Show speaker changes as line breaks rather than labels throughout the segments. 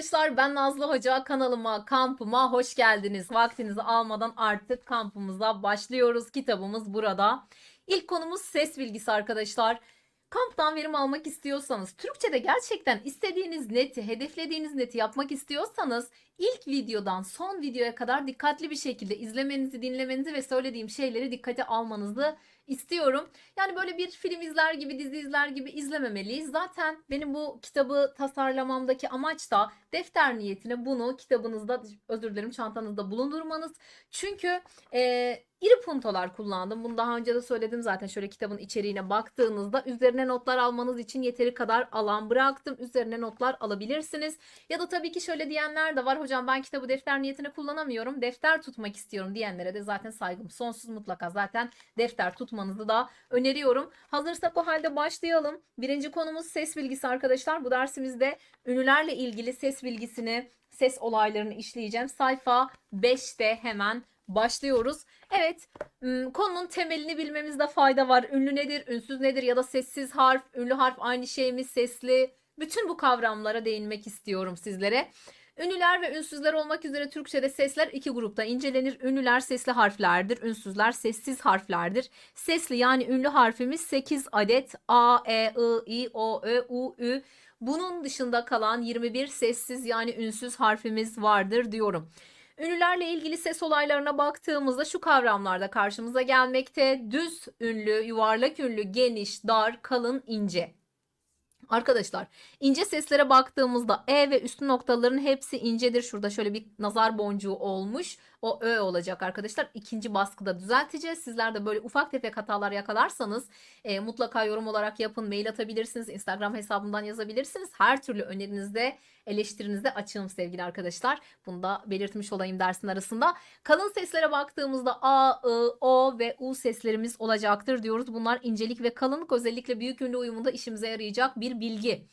arkadaşlar ben Nazlı Hoca kanalıma kampıma hoş geldiniz. Vaktinizi almadan artık kampımıza başlıyoruz. Kitabımız burada. İlk konumuz ses bilgisi arkadaşlar. Kamptan verim almak istiyorsanız, Türkçe'de gerçekten istediğiniz neti, hedeflediğiniz neti yapmak istiyorsanız ilk videodan son videoya kadar dikkatli bir şekilde izlemenizi, dinlemenizi ve söylediğim şeyleri dikkate almanızı istiyorum. Yani böyle bir film izler gibi, dizi izler gibi izlememeliyiz. Zaten benim bu kitabı tasarlamamdaki amaç da defter niyetine bunu kitabınızda, özür dilerim çantanızda bulundurmanız. Çünkü e, iri puntolar kullandım. Bunu daha önce de söyledim zaten. Şöyle kitabın içeriğine baktığınızda üzerine notlar almanız için yeteri kadar alan bıraktım. Üzerine notlar alabilirsiniz. Ya da tabii ki şöyle diyenler de var. Hocam ben kitabı defter niyetine kullanamıyorum. Defter tutmak istiyorum diyenlere de zaten saygım sonsuz mutlaka. Zaten defter tutmanızı da öneriyorum. Hazırsak o halde başlayalım. Birinci konumuz ses bilgisi arkadaşlar. Bu dersimizde ünlülerle ilgili ses bilgisini, ses olaylarını işleyeceğim. Sayfa 5'te hemen başlıyoruz. Evet, konunun temelini bilmemizde fayda var. Ünlü nedir, ünsüz nedir ya da sessiz harf, ünlü harf aynı şey mi, sesli? Bütün bu kavramlara değinmek istiyorum sizlere. Ünlüler ve ünsüzler olmak üzere Türkçe'de sesler iki grupta incelenir. Ünlüler sesli harflerdir, ünsüzler sessiz harflerdir. Sesli yani ünlü harfimiz 8 adet A, E, I, I, O, Ö, U, Ü. Bunun dışında kalan 21 sessiz yani ünsüz harfimiz vardır diyorum. Ünlülerle ilgili ses olaylarına baktığımızda şu kavramlarda karşımıza gelmekte. Düz ünlü, yuvarlak ünlü, geniş, dar, kalın, ince. Arkadaşlar ince seslere baktığımızda E ve üstü noktaların hepsi incedir. Şurada şöyle bir nazar boncuğu olmuş. O Ö olacak arkadaşlar. İkinci baskıda düzelteceğiz. Sizler de böyle ufak tefek hatalar yakalarsanız e, mutlaka yorum olarak yapın. Mail atabilirsiniz. Instagram hesabımdan yazabilirsiniz. Her türlü önerinizde eleştirinizde açığım sevgili arkadaşlar. Bunu da belirtmiş olayım dersin arasında. Kalın seslere baktığımızda A, I, O ve U seslerimiz olacaktır diyoruz. Bunlar incelik ve kalınlık özellikle büyük ünlü uyumunda işimize yarayacak bir bilgi.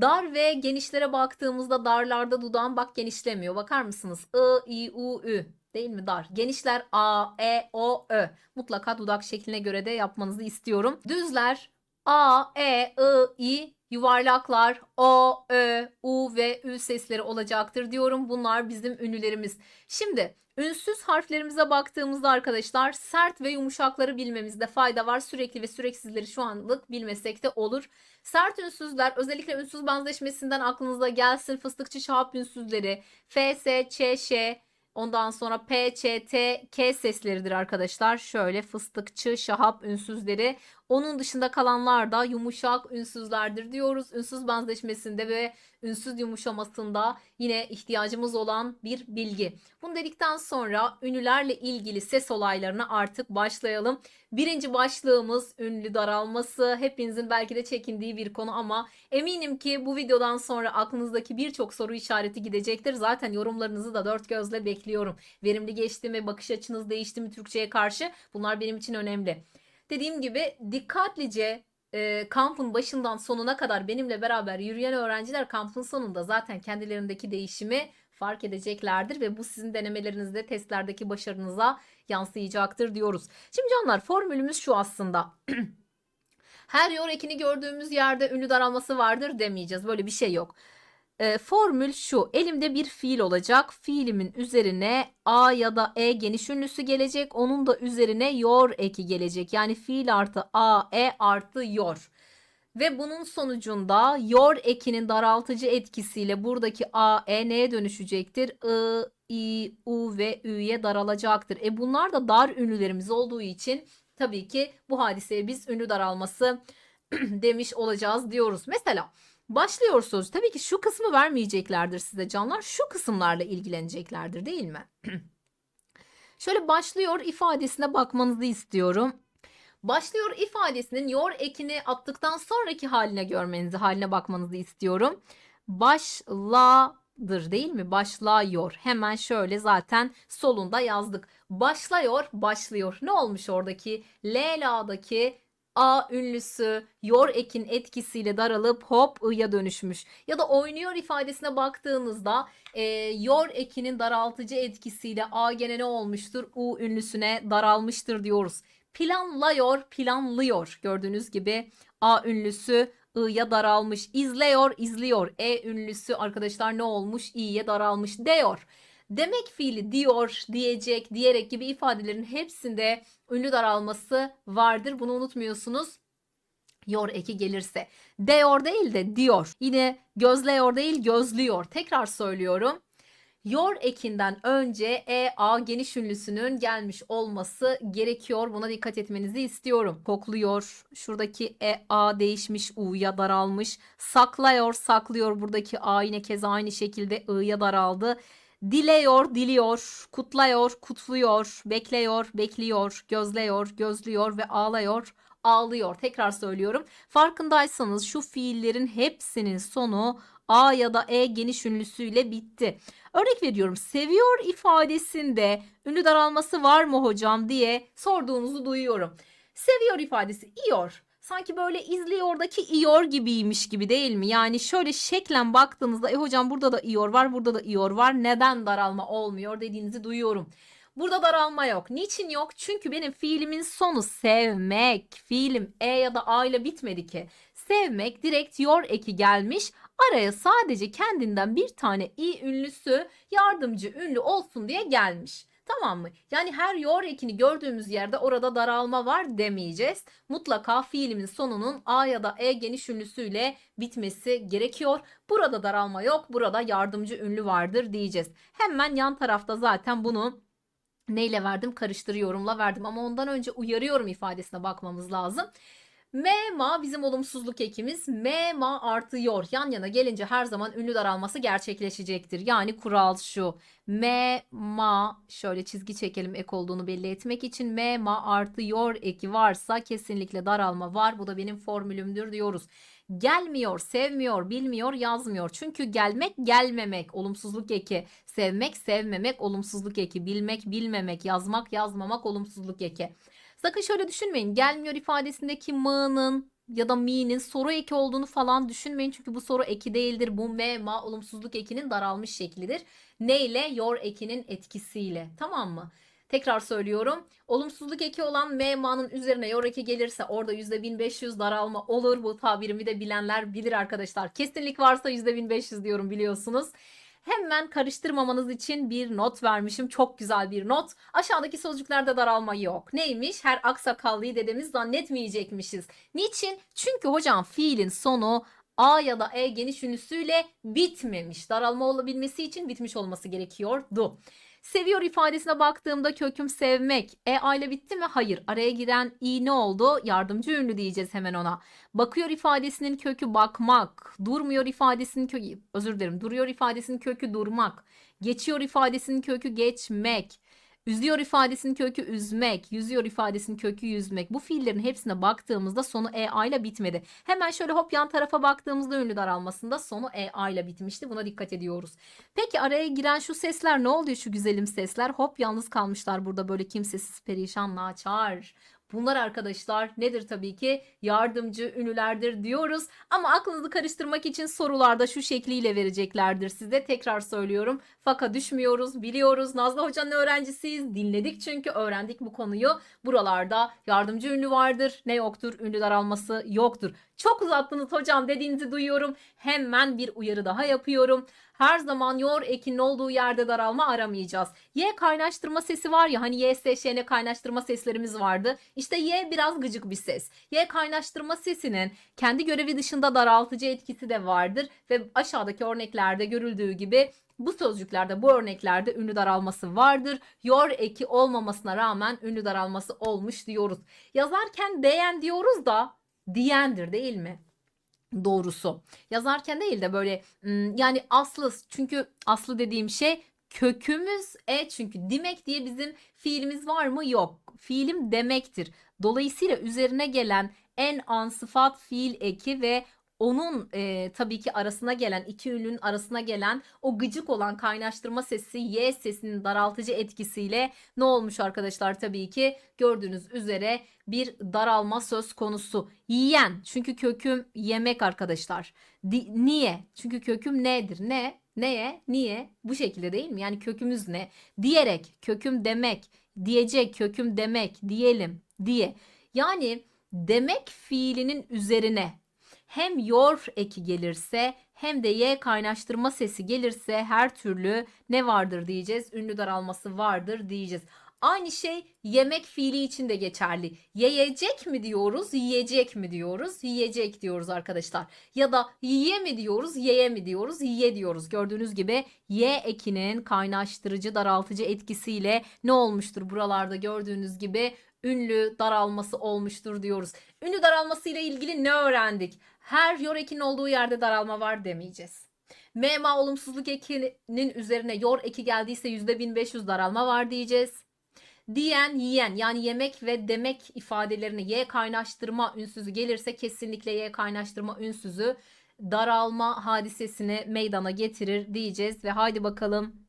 Dar ve genişlere baktığımızda darlarda dudağın bak genişlemiyor. Bakar mısınız? I, I, U, Ü. Değil mi dar? Genişler A, E, O, Ö. Mutlaka dudak şekline göre de yapmanızı istiyorum. Düzler A, E, I, I, yuvarlaklar O, Ö, U ve Ü sesleri olacaktır diyorum. Bunlar bizim ünlülerimiz. Şimdi ünsüz harflerimize baktığımızda arkadaşlar sert ve yumuşakları bilmemizde fayda var. Sürekli ve süreksizleri şu anlık bilmesek de olur. Sert ünsüzler özellikle ünsüz benzeşmesinden aklınıza gelsin. Fıstıkçı şahap ünsüzleri F, S, Ç, Ş, Ondan sonra P, Ç, T, K sesleridir arkadaşlar. Şöyle fıstıkçı, şahap ünsüzleri. Onun dışında kalanlar da yumuşak ünsüzlerdir diyoruz. Ünsüz benzeşmesinde ve ünsüz yumuşamasında yine ihtiyacımız olan bir bilgi. Bunu dedikten sonra ünlülerle ilgili ses olaylarına artık başlayalım. Birinci başlığımız ünlü daralması. Hepinizin belki de çekindiği bir konu ama eminim ki bu videodan sonra aklınızdaki birçok soru işareti gidecektir. Zaten yorumlarınızı da dört gözle bekliyorum. Verimli geçti mi, bakış açınız değişti mi Türkçe'ye karşı? Bunlar benim için önemli. Dediğim gibi dikkatlice e, kampın başından sonuna kadar benimle beraber yürüyen öğrenciler kampın sonunda zaten kendilerindeki değişimi fark edeceklerdir ve bu sizin denemelerinizde testlerdeki başarınıza yansıyacaktır diyoruz. Şimdi canlar formülümüz şu aslında. Her yor ekini gördüğümüz yerde ünlü daralması vardır demeyeceğiz. Böyle bir şey yok. E, formül şu. Elimde bir fiil olacak. Fiilimin üzerine A ya da E geniş ünlüsü gelecek. Onun da üzerine yor eki gelecek. Yani fiil artı A, E artı yor. Ve bunun sonucunda yor ekinin daraltıcı etkisiyle buradaki A, E neye dönüşecektir? I, I, U ve Ü'ye daralacaktır. E bunlar da dar ünlülerimiz olduğu için tabii ki bu hadiseye biz ünlü daralması demiş olacağız diyoruz. Mesela başlıyorsunuz. Tabii ki şu kısmı vermeyeceklerdir size canlar. Şu kısımlarla ilgileneceklerdir değil mi? Şöyle başlıyor ifadesine bakmanızı istiyorum. Başlıyor ifadesinin yor ekini attıktan sonraki haline görmenizi, haline bakmanızı istiyorum. Başladır değil mi? Başlıyor. Hemen şöyle zaten solunda yazdık. Başlıyor, başlıyor. Ne olmuş oradaki? Leyla'daki A ünlüsü yor ekin etkisiyle daralıp hop i'ya dönüşmüş. Ya da oynuyor ifadesine baktığınızda e, yor ekinin daraltıcı etkisiyle A gene ne olmuştur? U ünlüsüne daralmıştır diyoruz. Planlıyor, planlıyor. Gördüğünüz gibi A ünlüsü i'ya daralmış. İzliyor, izliyor. E ünlüsü arkadaşlar ne olmuş? i'ye daralmış. Diyor. Demek fiili diyor, diyecek, diyerek gibi ifadelerin hepsinde ünlü daralması vardır. Bunu unutmuyorsunuz. Yor eki gelirse. Diyor değil de diyor. Yine gözleyor değil gözlüyor. Tekrar söylüyorum. Yor ekinden önce e a geniş ünlüsünün gelmiş olması gerekiyor. Buna dikkat etmenizi istiyorum. Kokluyor. Şuradaki e a değişmiş u'ya daralmış. Saklıyor, saklıyor. Buradaki a yine keza aynı şekilde i'ya daraldı. Dileyor, diliyor, kutluyor, kutluyor, bekliyor, bekliyor, gözlüyor, gözlüyor ve ağlıyor, ağlıyor. Tekrar söylüyorum. Farkındaysanız şu fiillerin hepsinin sonu a ya da e geniş ünlüsüyle bitti. Örnek veriyorum. Seviyor ifadesinde ünlü daralması var mı hocam diye sorduğunuzu duyuyorum. Seviyor ifadesi iyor. Sanki böyle izliyordaki iyor gibiymiş gibi değil mi? Yani şöyle şeklen baktığınızda e hocam burada da iyor var, burada da iyor var. Neden daralma olmuyor dediğinizi duyuyorum. Burada daralma yok. Niçin yok? Çünkü benim fiilimin sonu sevmek. Fiilim e ya da a ile bitmedi ki. Sevmek direkt yor eki gelmiş. Araya sadece kendinden bir tane i ünlüsü yardımcı ünlü olsun diye gelmiş. Tamam mı? Yani her yor ekini gördüğümüz yerde orada daralma var demeyeceğiz. Mutlaka fiilimin sonunun a ya da e geniş ünlüsüyle bitmesi gerekiyor. Burada daralma yok, burada yardımcı ünlü vardır diyeceğiz. Hemen yan tarafta zaten bunu neyle verdim? Karıştırıyorumla verdim ama ondan önce uyarıyorum ifadesine bakmamız lazım. Mema bizim olumsuzluk ekimiz. Mema artı yor yan yana gelince her zaman ünlü daralması gerçekleşecektir. Yani kural şu. Mema şöyle çizgi çekelim ek olduğunu belli etmek için. Mema artı yor eki varsa kesinlikle daralma var. Bu da benim formülümdür diyoruz. Gelmiyor, sevmiyor, bilmiyor, yazmıyor. Çünkü gelmek, gelmemek olumsuzluk eki. Sevmek, sevmemek olumsuzluk eki. Bilmek, bilmemek, yazmak, yazmamak olumsuzluk eki. Sakın şöyle düşünmeyin. Gelmiyor ifadesindeki mı'nın ya da mi'nin soru eki olduğunu falan düşünmeyin. Çünkü bu soru eki değildir. Bu me, ma olumsuzluk ekinin daralmış şeklidir. Ne ile? Yor ekinin etkisiyle. Tamam mı? Tekrar söylüyorum. Olumsuzluk eki olan me, ma'nın üzerine yor eki gelirse orada %1500 daralma olur. Bu tabirimi de bilenler bilir arkadaşlar. Kesinlik varsa %1500 diyorum biliyorsunuz. Hemen karıştırmamanız için bir not vermişim. Çok güzel bir not. Aşağıdaki sözcüklerde daralma yok. Neymiş? Her aksakallıyı dedemiz zannetmeyecekmişiz. Niçin? Çünkü hocam fiilin sonu A ya da E geniş ünlüsüyle bitmemiş. Daralma olabilmesi için bitmiş olması gerekiyordu. Seviyor ifadesine baktığımda köküm sevmek. E ile bitti mi? Hayır. Araya giren i ne oldu? Yardımcı ünlü diyeceğiz hemen ona. Bakıyor ifadesinin kökü bakmak. Durmuyor ifadesinin kökü özür dilerim. Duruyor ifadesinin kökü durmak. Geçiyor ifadesinin kökü geçmek. Üzüyor ifadesinin kökü üzmek, yüzüyor ifadesinin kökü yüzmek. Bu fiillerin hepsine baktığımızda sonu EA ile bitmedi. Hemen şöyle hop yan tarafa baktığımızda ünlü daralmasında sonu EA ile bitmişti. Buna dikkat ediyoruz. Peki araya giren şu sesler ne oluyor şu güzelim sesler? Hop yalnız kalmışlar burada böyle kimsesiz perişan naçar. Bunlar arkadaşlar nedir tabii ki yardımcı ünlülerdir diyoruz. Ama aklınızı karıştırmak için sorularda şu şekliyle vereceklerdir size. Tekrar söylüyorum. Faka düşmüyoruz, biliyoruz. Nazlı Hoca'nın öğrencisiyiz. Dinledik çünkü öğrendik bu konuyu. Buralarda yardımcı ünlü vardır. Ne yoktur? Ünlü daralması yoktur. Çok uzattınız hocam dediğinizi duyuyorum. Hemen bir uyarı daha yapıyorum. Her zaman yor ekinin olduğu yerde daralma aramayacağız. Y kaynaştırma sesi var ya hani Y, S, Ş, N kaynaştırma seslerimiz vardı. İşte Y biraz gıcık bir ses. Y kaynaştırma sesinin kendi görevi dışında daraltıcı etkisi de vardır. Ve aşağıdaki örneklerde görüldüğü gibi bu sözcüklerde, bu örneklerde ünlü daralması vardır. Yor eki olmamasına rağmen ünlü daralması olmuş diyoruz. Yazarken değen diyoruz da diyendir değil mi? Doğrusu. Yazarken değil de böyle yani aslı çünkü aslı dediğim şey kökümüz e çünkü demek diye bizim fiilimiz var mı? Yok. Fiilim demektir. Dolayısıyla üzerine gelen en an sıfat fiil eki ve onun e, tabii ki arasına gelen iki ünlünün arasına gelen o gıcık olan kaynaştırma sesi y sesinin daraltıcı etkisiyle ne olmuş arkadaşlar tabii ki gördüğünüz üzere bir daralma söz konusu. Yiyen çünkü köküm yemek arkadaşlar. Di- niye? Çünkü köküm nedir? Ne? Neye? Niye? Bu şekilde değil mi? Yani kökümüz ne? Diyerek, köküm demek, diyecek, köküm demek, diyelim, diye. Yani demek fiilinin üzerine hem yor eki gelirse hem de y kaynaştırma sesi gelirse her türlü ne vardır diyeceğiz. Ünlü daralması vardır diyeceğiz. Aynı şey yemek fiili için de geçerli. Yiyecek mi diyoruz, yiyecek mi diyoruz? Yiyecek diyoruz arkadaşlar. Ya da yiye mi diyoruz, yeye mi diyoruz? Yiye diyoruz. Gördüğünüz gibi y ekinin kaynaştırıcı, daraltıcı etkisiyle ne olmuştur buralarda gördüğünüz gibi ünlü daralması olmuştur diyoruz. Ünlü daralması ile ilgili ne öğrendik? Her yor ekinin olduğu yerde daralma var demeyeceğiz. Mema olumsuzluk ekinin üzerine yor eki geldiyse %1500 daralma var diyeceğiz. Diyen, yiyen yani yemek ve demek ifadelerini y kaynaştırma ünsüzü gelirse kesinlikle y kaynaştırma ünsüzü daralma hadisesini meydana getirir diyeceğiz ve haydi bakalım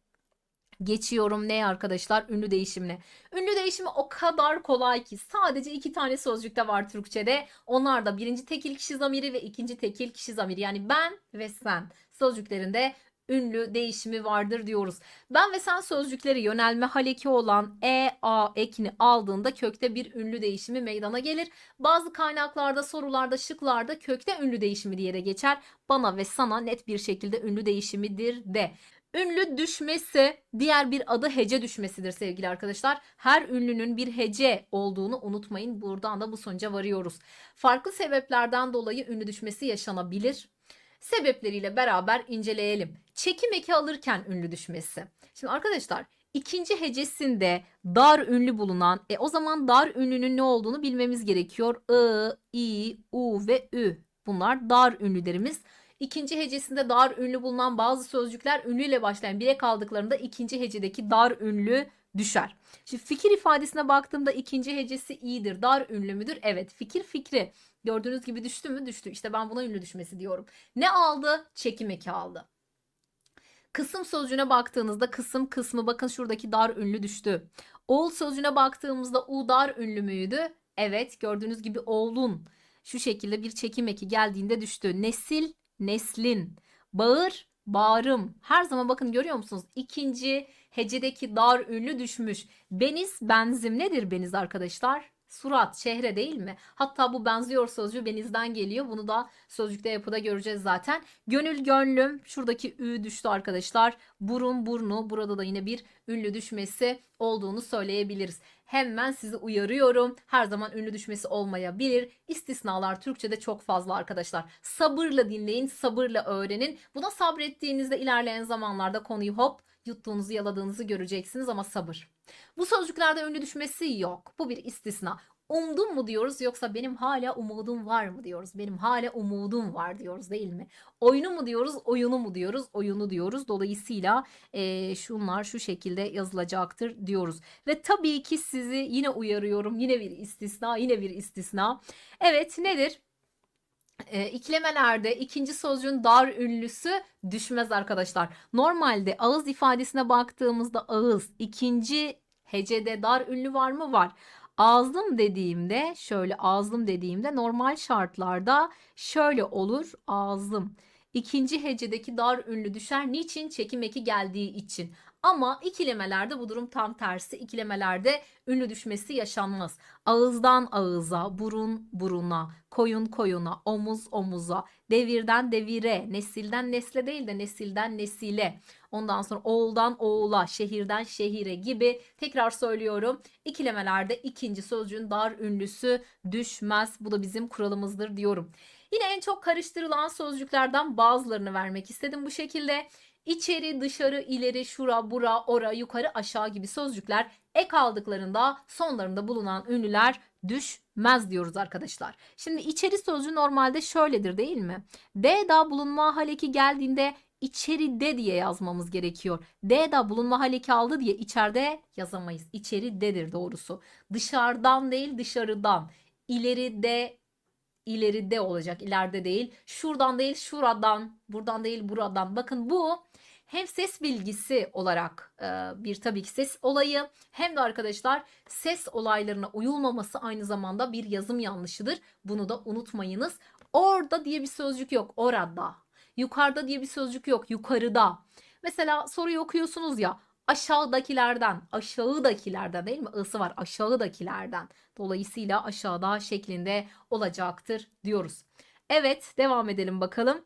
geçiyorum ne arkadaşlar ünlü değişimine. Ünlü değişimi o kadar kolay ki sadece iki tane sözcükte var Türkçe'de. Onlar da birinci tekil kişi zamiri ve ikinci tekil kişi zamiri yani ben ve sen sözcüklerinde ünlü değişimi vardır diyoruz. Ben ve sen sözcükleri yönelme haleki olan e, a ekini aldığında kökte bir ünlü değişimi meydana gelir. Bazı kaynaklarda, sorularda, şıklarda kökte ünlü değişimi diye de geçer. Bana ve sana net bir şekilde ünlü değişimidir de. Ünlü düşmesi diğer bir adı hece düşmesidir sevgili arkadaşlar. Her ünlünün bir hece olduğunu unutmayın. Buradan da bu sonuca varıyoruz. Farklı sebeplerden dolayı ünlü düşmesi yaşanabilir. Sebepleriyle beraber inceleyelim. Çekim eki alırken ünlü düşmesi. Şimdi arkadaşlar ikinci hecesinde dar ünlü bulunan e o zaman dar ünlünün ne olduğunu bilmemiz gerekiyor. I, i, u ve ü. Bunlar dar ünlülerimiz. İkinci hecesinde dar ünlü bulunan bazı sözcükler ünlüyle başlayan bire kaldıklarında ikinci hecedeki dar ünlü düşer. Şimdi fikir ifadesine baktığımda ikinci hecesi iyidir. Dar ünlü müdür? Evet. Fikir fikri. Gördüğünüz gibi düştü mü? Düştü. İşte ben buna ünlü düşmesi diyorum. Ne aldı? Çekim eki aldı. Kısım sözcüğüne baktığınızda kısım kısmı bakın şuradaki dar ünlü düştü. Oğul sözcüğüne baktığımızda u dar ünlü müydü? Evet gördüğünüz gibi oğlun şu şekilde bir çekim eki geldiğinde düştü. Nesil neslin. Bağır bağrım. Her zaman bakın görüyor musunuz? İkinci hecedeki dar ünlü düşmüş. Beniz benzim nedir beniz arkadaşlar? Surat, şehre değil mi? Hatta bu benziyor sözcüğü benizden geliyor. Bunu da sözcükte yapıda göreceğiz zaten. Gönül gönlüm. Şuradaki ü düştü arkadaşlar. Burun burnu. Burada da yine bir ünlü düşmesi olduğunu söyleyebiliriz. Hemen sizi uyarıyorum. Her zaman ünlü düşmesi olmayabilir. İstisnalar Türkçe'de çok fazla arkadaşlar. Sabırla dinleyin, sabırla öğrenin. Buna sabrettiğinizde ilerleyen zamanlarda konuyu hop yuttuğunuzu yaladığınızı göreceksiniz ama sabır. Bu sözcüklerde ünlü düşmesi yok. Bu bir istisna. Umdum mu diyoruz yoksa benim hala umudum var mı diyoruz. Benim hala umudum var diyoruz değil mi? Oyunu mu diyoruz, oyunu mu diyoruz, oyunu diyoruz. Dolayısıyla e, şunlar şu şekilde yazılacaktır diyoruz. Ve tabii ki sizi yine uyarıyorum. Yine bir istisna, yine bir istisna. Evet nedir? E, iklemelerde ikinci sözcüğün dar ünlüsü düşmez arkadaşlar. Normalde ağız ifadesine baktığımızda ağız ikinci hecede dar ünlü var mı? Var. Ağzım dediğimde şöyle ağzım dediğimde normal şartlarda şöyle olur ağzım. İkinci hecedeki dar ünlü düşer. Niçin? Çekim eki geldiği için. Ama ikilemelerde bu durum tam tersi. İkilemelerde ünlü düşmesi yaşanmaz. Ağızdan ağıza, burun buruna, koyun koyuna, omuz omuza, devirden devire, nesilden nesle değil de nesilden nesile. Ondan sonra oğuldan oğula, şehirden şehire gibi tekrar söylüyorum. İkilemelerde ikinci sözcüğün dar ünlüsü düşmez. Bu da bizim kuralımızdır diyorum. Yine en çok karıştırılan sözcüklerden bazılarını vermek istedim bu şekilde. İçeri, dışarı, ileri, şura, bura, ora, yukarı, aşağı gibi sözcükler ek aldıklarında sonlarında bulunan ünlüler düşmez diyoruz arkadaşlar. Şimdi içeri sözcüğü normalde şöyledir değil mi? D da bulunma haleki geldiğinde içeride diye yazmamız gerekiyor. D da bulunma haleki aldı diye içeride yazamayız. İçeridedir doğrusu. Dışarıdan değil dışarıdan. İleride ileride olacak. ileride değil. Şuradan değil şuradan. Buradan değil buradan. Bakın bu hem ses bilgisi olarak e, bir tabii ki ses olayı hem de arkadaşlar ses olaylarına uyulmaması aynı zamanda bir yazım yanlışıdır. Bunu da unutmayınız. Orada diye bir sözcük yok. Orada. Yukarıda diye bir sözcük yok. Yukarıda. Mesela soruyu okuyorsunuz ya aşağıdakilerden, aşağıdakilerden değil mi? I'sı var aşağıdakilerden. Dolayısıyla aşağıda şeklinde olacaktır diyoruz. Evet, devam edelim bakalım.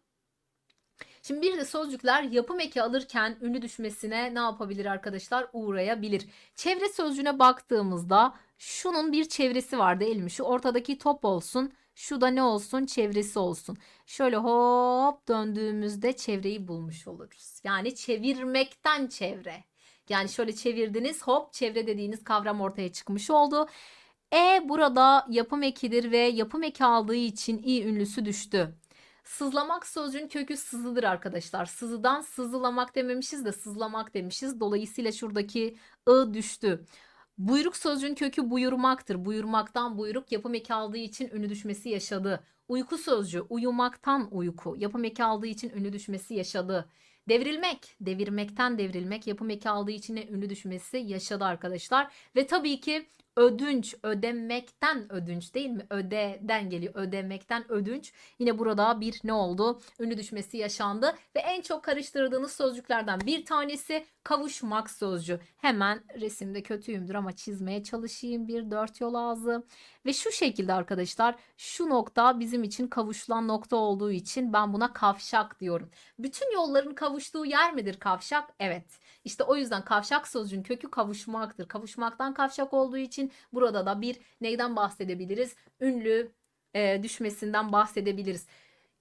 Şimdi bir de sözcükler yapım eki alırken ünlü düşmesine ne yapabilir arkadaşlar? Uğrayabilir. Çevre sözcüğüne baktığımızda şunun bir çevresi var değil mi? Şu ortadaki top olsun. Şu da ne olsun? Çevresi olsun. Şöyle hop döndüğümüzde çevreyi bulmuş oluruz. Yani çevirmekten çevre. Yani şöyle çevirdiniz hop çevre dediğiniz kavram ortaya çıkmış oldu. E burada yapım ekidir ve yapım eki aldığı için i ünlüsü düştü. Sızlamak sözcüğün kökü sızıdır arkadaşlar. Sızıdan sızılamak dememişiz de sızlamak demişiz. Dolayısıyla şuradaki ı düştü. Buyruk sözcüğün kökü buyurmaktır. Buyurmaktan buyruk yapım eki aldığı için ünlü düşmesi yaşadı. Uyku sözcüğü uyumaktan uyku. Yapım eki aldığı için ünlü düşmesi yaşadı. Devrilmek, devirmekten devrilmek yapım eki aldığı için ünlü düşmesi yaşadı arkadaşlar. Ve tabii ki ödünç, ödemekten ödünç değil mi? Ödeden geliyor. Ödemekten ödünç. Yine burada bir ne oldu? Ünlü düşmesi yaşandı ve en çok karıştırdığınız sözcüklerden bir tanesi kavuşmak sözcüğü. Hemen resimde kötüyümdür ama çizmeye çalışayım. Bir dört yol ağzı. Ve şu şekilde arkadaşlar şu nokta bizim için kavuşulan nokta olduğu için ben buna kavşak diyorum. Bütün yolların kavuştuğu yer midir kavşak? Evet. İşte o yüzden kavşak sözcüğün kökü kavuşmaktır. Kavuşmaktan kavşak olduğu için burada da bir neyden bahsedebiliriz? Ünlü e, düşmesinden bahsedebiliriz.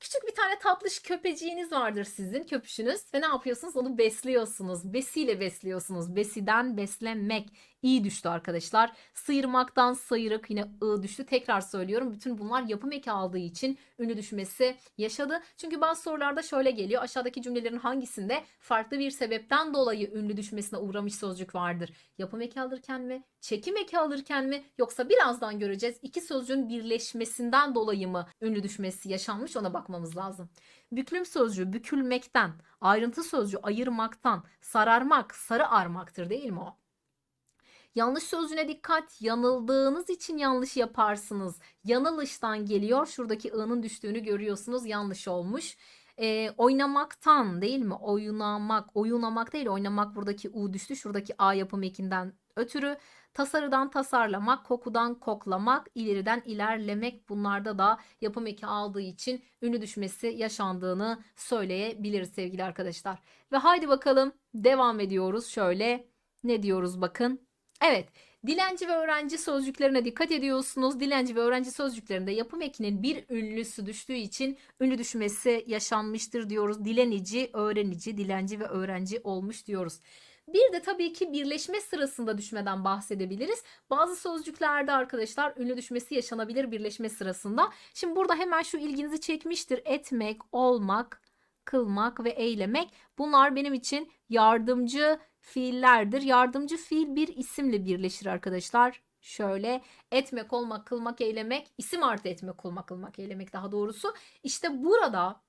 Küçük bir tane tatlış köpeciğiniz vardır sizin köpüşünüz ve ne yapıyorsunuz? Onu besliyorsunuz. Besiyle besliyorsunuz. Besiden beslenmek. İyi düştü arkadaşlar. Sıyırmaktan sayırık yine ı düştü. Tekrar söylüyorum. Bütün bunlar yapım eki aldığı için ünlü düşmesi yaşadı. Çünkü bazı sorularda şöyle geliyor. Aşağıdaki cümlelerin hangisinde farklı bir sebepten dolayı ünlü düşmesine uğramış sözcük vardır? Yapım eki alırken mi? Çekim eki alırken mi? Yoksa birazdan göreceğiz. İki sözcüğün birleşmesinden dolayı mı ünlü düşmesi yaşanmış? Ona bakmamız lazım. Büklüm sözcüğü bükülmekten, ayrıntı sözcüğü ayırmaktan, sararmak, sarı armaktır değil mi o? Yanlış sözcüğüne dikkat. Yanıldığınız için yanlış yaparsınız. Yanılıştan geliyor. Şuradaki ı'nın düştüğünü görüyorsunuz. Yanlış olmuş. Ee, oynamaktan değil mi? Oynamak. Oyunamak değil. Oynamak buradaki u düştü. Şuradaki a yapım ekinden ötürü. Tasarıdan tasarlamak, kokudan koklamak, ileriden ilerlemek bunlarda da yapım eki aldığı için ünlü düşmesi yaşandığını söyleyebiliriz sevgili arkadaşlar. Ve haydi bakalım devam ediyoruz. Şöyle ne diyoruz bakın. Evet, dilenci ve öğrenci sözcüklerine dikkat ediyorsunuz. Dilenci ve öğrenci sözcüklerinde yapım ekinin bir ünlüsü düştüğü için ünlü düşmesi yaşanmıştır diyoruz. Dilenici, öğrenici, dilenci ve öğrenci olmuş diyoruz. Bir de tabii ki birleşme sırasında düşmeden bahsedebiliriz. Bazı sözcüklerde arkadaşlar ünlü düşmesi yaşanabilir birleşme sırasında. Şimdi burada hemen şu ilginizi çekmiştir. Etmek, olmak, kılmak ve eylemek. Bunlar benim için yardımcı fiillerdir. Yardımcı fiil bir isimle birleşir arkadaşlar. Şöyle etmek, olmak, kılmak, eylemek, isim artı etmek, olmak, kılmak, eylemek daha doğrusu. İşte burada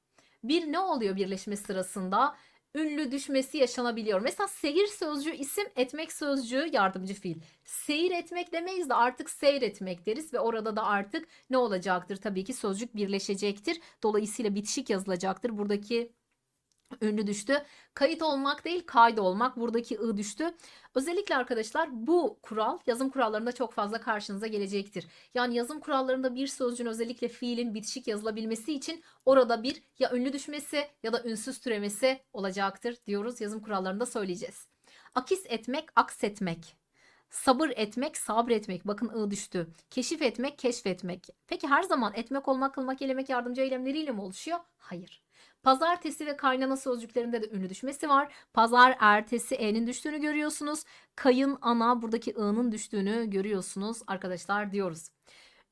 bir ne oluyor birleşme sırasında? Ünlü düşmesi yaşanabiliyor. Mesela seyir sözcüğü isim, etmek sözcüğü yardımcı fiil. Seyir etmek demeyiz de artık seyretmek deriz ve orada da artık ne olacaktır? Tabii ki sözcük birleşecektir. Dolayısıyla bitişik yazılacaktır. Buradaki ünlü düştü. Kayıt olmak değil kaydı olmak buradaki ı düştü. Özellikle arkadaşlar bu kural yazım kurallarında çok fazla karşınıza gelecektir. Yani yazım kurallarında bir sözcüğün özellikle fiilin bitişik yazılabilmesi için orada bir ya ünlü düşmesi ya da ünsüz türemesi olacaktır diyoruz. Yazım kurallarında söyleyeceğiz. Akis etmek, aksetmek. Sabır etmek, sabretmek. Bakın ı düştü. Keşif etmek, keşfetmek. Peki her zaman etmek, olmak, kılmak, eylemek yardımcı eylemleriyle mi oluşuyor? Hayır. Pazartesi ve kaynana sözcüklerinde de ünlü düşmesi var. Pazar ertesi e'nin düştüğünü görüyorsunuz. Kayın ana buradaki i'nin düştüğünü görüyorsunuz arkadaşlar diyoruz.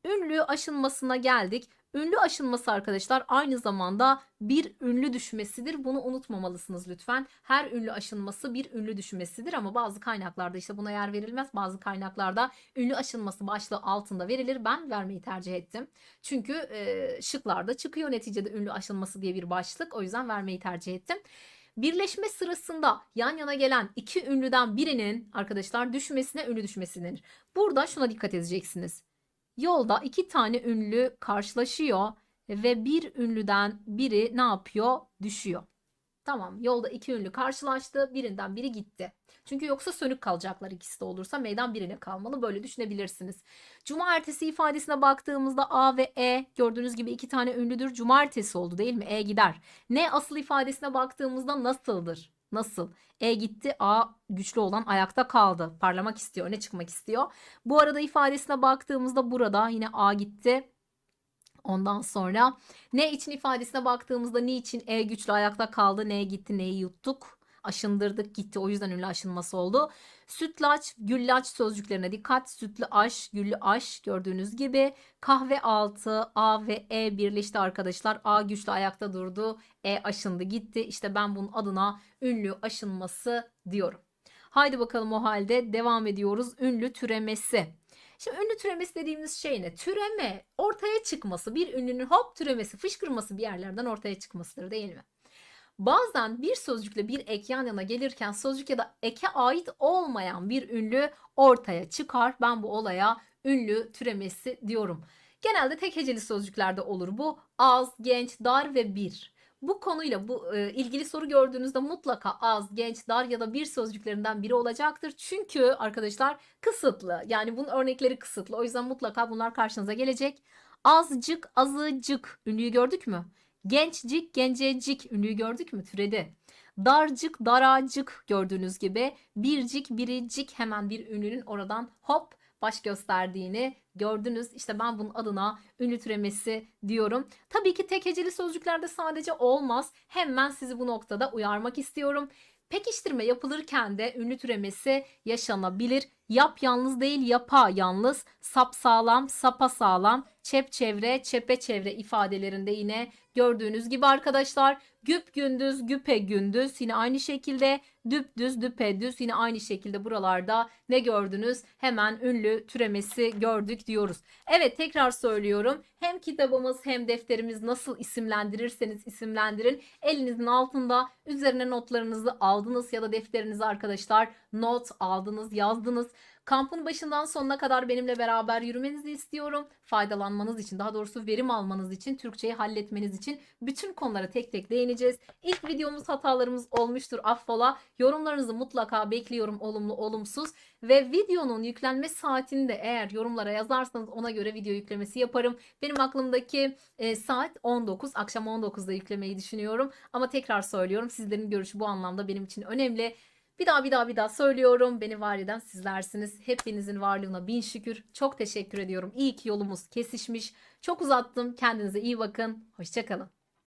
Ünlü aşınmasına geldik. Ünlü aşınması arkadaşlar aynı zamanda bir ünlü düşmesidir. Bunu unutmamalısınız lütfen. Her ünlü aşınması bir ünlü düşmesidir ama bazı kaynaklarda işte buna yer verilmez. Bazı kaynaklarda ünlü aşınması başlığı altında verilir. Ben vermeyi tercih ettim. Çünkü e, şıklarda çıkıyor neticede ünlü aşınması diye bir başlık. O yüzden vermeyi tercih ettim. Birleşme sırasında yan yana gelen iki ünlüden birinin arkadaşlar düşmesine ünlü düşmesi denir. Burada şuna dikkat edeceksiniz. Yolda iki tane ünlü karşılaşıyor ve bir ünlüden biri ne yapıyor? Düşüyor. Tamam yolda iki ünlü karşılaştı birinden biri gitti. Çünkü yoksa sönük kalacaklar ikisi de olursa meydan birine kalmalı. Böyle düşünebilirsiniz. Cumartesi ifadesine baktığımızda A ve E gördüğünüz gibi iki tane ünlüdür. Cumartesi oldu değil mi? E gider. Ne asıl ifadesine baktığımızda nasıldır? Nasıl? E gitti A güçlü olan ayakta kaldı. Parlamak istiyor, öne çıkmak istiyor. Bu arada ifadesine baktığımızda burada yine A gitti. Ondan sonra ne için ifadesine baktığımızda niçin E güçlü ayakta kaldı, neye gitti, neyi yuttuk, aşındırdık gitti. O yüzden ünlü aşınması oldu. Sütlaç, güllaç sözcüklerine dikkat. Sütlü aş, güllü aş gördüğünüz gibi. Kahve altı, A ve E birleşti arkadaşlar. A güçlü ayakta durdu, E aşındı gitti. İşte ben bunun adına ünlü aşınması diyorum. Haydi bakalım o halde devam ediyoruz. Ünlü türemesi. Şimdi ünlü türemesi dediğimiz şey ne? Türeme ortaya çıkması, bir ünlünün hop türemesi, fışkırması bir yerlerden ortaya çıkmasıdır değil mi? Bazen bir sözcükle bir ek yan yana gelirken sözcük ya da eke ait olmayan bir ünlü ortaya çıkar. Ben bu olaya ünlü türemesi diyorum. Genelde tek heceli sözcüklerde olur bu. Az, genç, dar ve bir. Bu konuyla bu e, ilgili soru gördüğünüzde mutlaka az, genç, dar ya da bir sözcüklerinden biri olacaktır. Çünkü arkadaşlar kısıtlı. Yani bunun örnekleri kısıtlı. O yüzden mutlaka bunlar karşınıza gelecek. Azcık, azıcık ünlüyü gördük mü? Gençcik, gencecik ünlüyü gördük mü? Türedi. Darcık, daracık gördüğünüz gibi bircik, biricik hemen bir ünlünün oradan hop baş gösterdiğini gördünüz. İşte ben bunun adına ünlü türemesi diyorum. Tabii ki tek heceli sözcüklerde sadece olmaz. Hemen sizi bu noktada uyarmak istiyorum. Pekiştirme yapılırken de ünlü türemesi yaşanabilir. Yap yalnız değil yapa yalnız, sap sağlam, sapa sağlam, çep çevre, çepe çevre ifadelerinde yine gördüğünüz gibi arkadaşlar güp gündüz, güpe gündüz yine aynı şekilde düp düz, düpe düz yine aynı şekilde buralarda ne gördünüz? Hemen ünlü türemesi gördük diyoruz. Evet tekrar söylüyorum. Hem kitabımız hem defterimiz nasıl isimlendirirseniz isimlendirin. Elinizin altında üzerine notlarınızı aldınız ya da defterinizi arkadaşlar not aldınız, yazdınız. Kampın başından sonuna kadar benimle beraber yürümenizi istiyorum. Faydalanmanız için, daha doğrusu verim almanız için, Türkçeyi halletmeniz için bütün konulara tek tek değineceğiz. İlk videomuz hatalarımız olmuştur affola. Yorumlarınızı mutlaka bekliyorum olumlu, olumsuz. Ve videonun yüklenme saatini de eğer yorumlara yazarsanız ona göre video yüklemesi yaparım. Benim aklımdaki e, saat 19, akşam 19'da yüklemeyi düşünüyorum. Ama tekrar söylüyorum sizlerin görüşü bu anlamda benim için önemli. Bir daha bir daha bir daha söylüyorum. Beni var eden sizlersiniz. Hepinizin varlığına bin şükür. Çok teşekkür ediyorum. İyi ki yolumuz kesişmiş. Çok uzattım. Kendinize iyi bakın. Hoşçakalın.